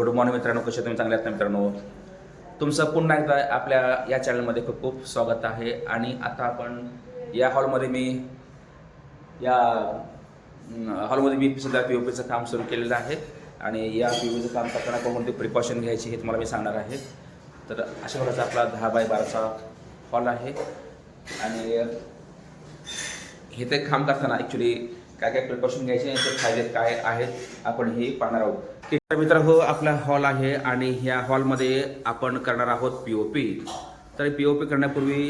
Good morning मित्रांनो कसे तुम्ही? चांगले आहात मित्रांनो? तुमचं पुन्हा एकदा आपल्या या चॅनलमध्ये खूप खूप स्वागत आहे. आणि आता आपण या हॉलमध्ये मी या हॉलमध्ये मी सध्या पी ओ पीचं काम सुरू केलेलं आहे. आणि या पी ओ पीचं काम करताना कोणकोणती प्रिकॉशन घ्यायची हे तुम्हाला मी सांगणार आहे. तर अशा प्रकारचा आपला दहा बाय बाराचा हॉल आहे. आणि हे ते काम करताना ॲक्च्युली काय काय प्रिकॉशन घ्यायचे याचे फायदे काय आहेत आपण हे पाहणार आहोत. मित्र हो आपला हॉल आहे आणि ह्या हॉलमध्ये आपण करणार आहोत पी ओ पी तर पी ओ पी करण्यापूर्वी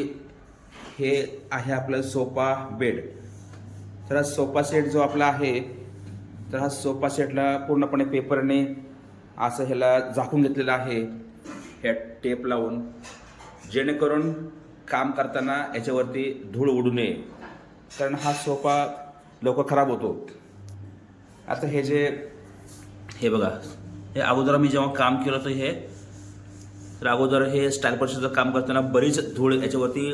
हे आहे आपलं सोफा बेड तर हा सोफा सेट जो आपला आहे तर हा सोफा सेटला पूर्णपणे पेपरने असं ह्याला झाकून घेतलेलं आहे. ह्या टेप लावून. जेणेकरून काम करताना याच्यावरती धूळ उडू नये. कारण हा सोफा लवकर खराब होतो. आता हे जे हे बघा. हे अगोदर मी जेव्हा काम केलं होतं हे तर अगोदर हे स्टाईल पर्सेसचं काम करताना बरीच धूळ याच्यावरती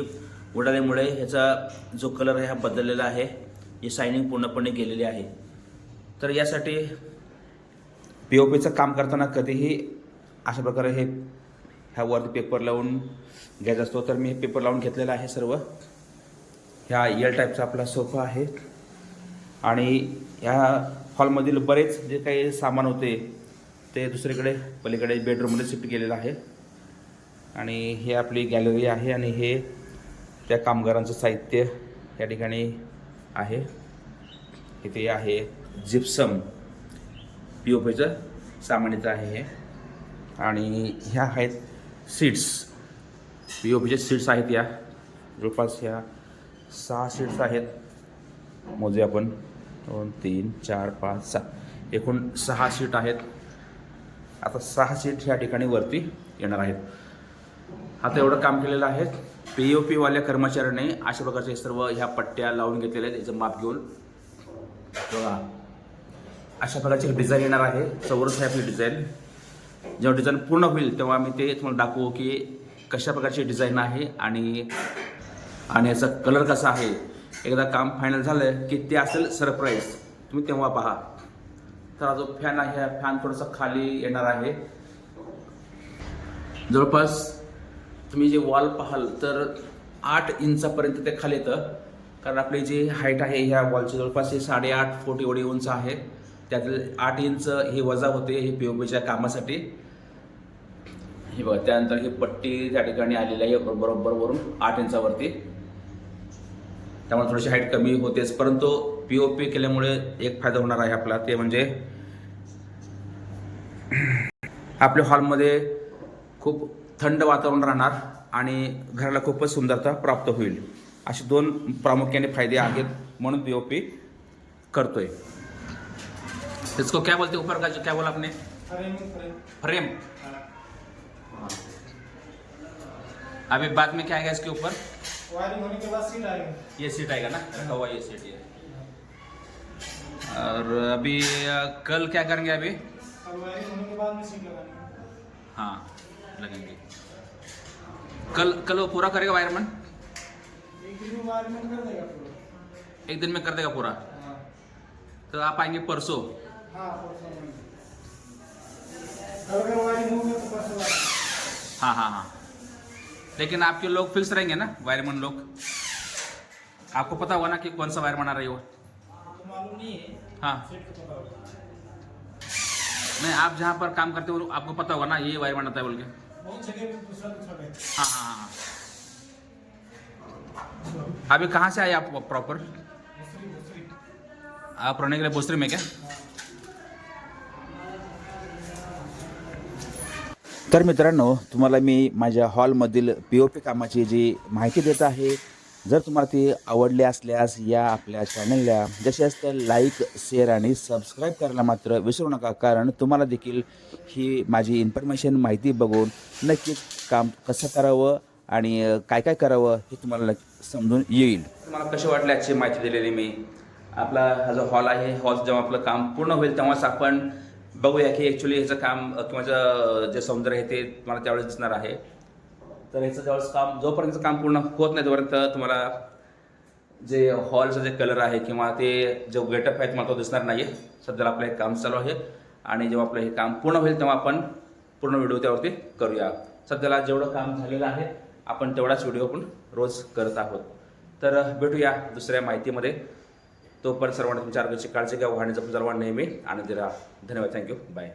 उडाल्यामुळे ह्याचा जो कलर आहे हा बदललेला आहे. ही शायनिंग पूर्णपणे गेलेली आहे. तर यासाठी पी ओ पीचं काम करताना कधीही अशा प्रकारे हे ह्यावरती पेपर लावून घ्यायचा असतो. तर मी हे पेपर लावून घेतलेला आहे सर्व. ह्या एल टाईपचा आपला सोफा आहे. आणि ह्या हॉलमधील बरेच जे काही सामान होते ते दुसरीकडे पलीकडे बेडरूममध्ये शिफ्ट केलेलं आहे. आणि हे आपली गॅलरी आहे आणि हे त्या कामगारांचं साहित्य या ठिकाणी आहे. इथे आहे जिप्सम पी ओ पीचं सामान्यतः आहे हे. आणि ह्या आहेत सीट्स पी ओ पीचे सीट्स आहेत या. जवळपास ह्या सहा सीट्स आहेत. मोजे आपण. दोन तीन चार पाच सहा. एकूण सहा सीट आहेत. आता सहा सीट ह्या ठिकाणी वरती येणार आहेत. आता एवढं काम केलेलं आहे. पी ओ पीवाल्या कर्मचाऱ्याने अशा प्रकारचे सर्व ह्या पट्ट्या लावून घेतलेल्या आहेत. याचं माप घेऊन. बघा. अशा प्रकारची डिझाईन येणार आहे. चौरस आहे आपली डिझाईन. जेव्हा डिझाईन पूर्ण होईल तेव्हा मी ते तुम्हाला दाखवू की कशा प्रकारची डिझाईन आहे आणि आणि याचा कलर कसा आहे. एकदा काम फायनल झालं की ते असेल सरप्राईज तुम्ही तेव्हा पहा. तर हा जो फॅन आहे हा फॅन थोडासा खाली येणार आहे. जवळपास तुम्ही जे वॉल पाहाल तर आठ इंचापर्यंत ते खाली येतं. कारण आपली जी हाईट आहे ह्या वॉलची जवळपास हे साडेआठ फूट एवढी उंच आहे. त्यातील आठ इंच हे वजा होते हे पी ओपीच्या कामासाठी. हे बघा त्यानंतर ही पट्टी त्या ठिकाणी आलेली आहे बरोबर वरून आठ इंचावरती. त्यामुळे थोडीशी हाईट कमी होतेच. परंतु पी ओ पी केल्यामुळे एक फायदा होणार आहे आपला ते म्हणजे आपल्या हॉलमध्ये खूप थंड वातावरण राहणार आणि घराला खूपच सुंदरता प्राप्त होईल. असे दोन प्रामुख्याने फायदे आहेत म्हणून पी ओ पी करतोय. इसको क्या बोलते ऊपर का जो क्या बोला आपने? Frame frame. फ्रेम। अभी बाद में क्या आएगा इसके ऊपर? वायरिंग होने के बाद सीट आएगा ये सीट आएगा ना? रखा हुआ ये सीट ये। और अभी कल क्या करेंगे अभी? वायरिंग होने के बाद में सीट लगानी हाँ। लगेंगे। कल कल वो पूरा करेगा वायरमैन? एक दिन में कर देगा पूरा। एक दिन में कर देगा पूरा? हाँ। तो आप आएँगे परसों? हाँ तो। हाँ हाँ हाँ। लेकिन आपके लोग फिक्स रहेंगे ना, वायरमैन लोग। आपको पता होगा ना कि कौन सा वायरमैन आ रही हो है। नहीं, आप जहाँ पर काम करते हो, आपको पता होगा ना, ये वायरमैन आता है बोल के। है हाँ हाँ हाँ। अभी कहाँ से आए आप प्रॉपर? आप रहने के लिए भोसरी में क्या? तर मित्रांनो तुम्हाला मी माझ्या हॉलमधील पी ओ पी कामाची जी माहिती देत आहे जर तुम्हाला ती आवडली असल्यास या आपल्या चॅनलला जसे असते लाईक शेअर आणि सबस्क्राईब करायला मात्र विसरू नका कारण तुम्हाला देखील ही माझी इन्फॉर्मेशन माहिती बघून नक्कीच काम कसं करावं आणि काय काय करावं हे तुम्हाला नक्की समजून येईल. तुम्हाला कशी वाटली आजची माहिती दिलेली मी? आपला हा जो हॉल आहे हॉल जेव्हा आपलं काम पूर्ण होईल तेव्हाच आपण बघूया की ॲक्च्युली ह्याचं काम किंवा जे- सौंदर्य आहे ते तुम्हाला त्यावेळेस दिसणार आहे. तर ह्याचं ज्यावेळेस काम जोपर्यंत काम पूर्ण होत नाही तोपर्यंत तुम्हाला जे हॉलचं जे कलर आहे किंवा ते जो गेटअप आहे तुम्हाला तो दिसणार नाही आहे सध्याला आपलं एक काम चालू आहे. आणि जेव्हा आपलं हे काम पूर्ण होईल तेव्हा आपण पूर्ण व्हिडिओ त्यावरती करूया. सध्याला जेवढं काम झालेलं आहे आपण तेवढाच व्हिडिओ पण रोज करत आहोत. तर भेटूया दुसऱ्या माहितीमध्ये. तोपर्यंत सर्वांना तुमच्या आरोग्याची काळजी घ्या. वाहण्याचं सर्वांना नेहमी. आनंदी राहा धन्यवाद थँक्यू बाय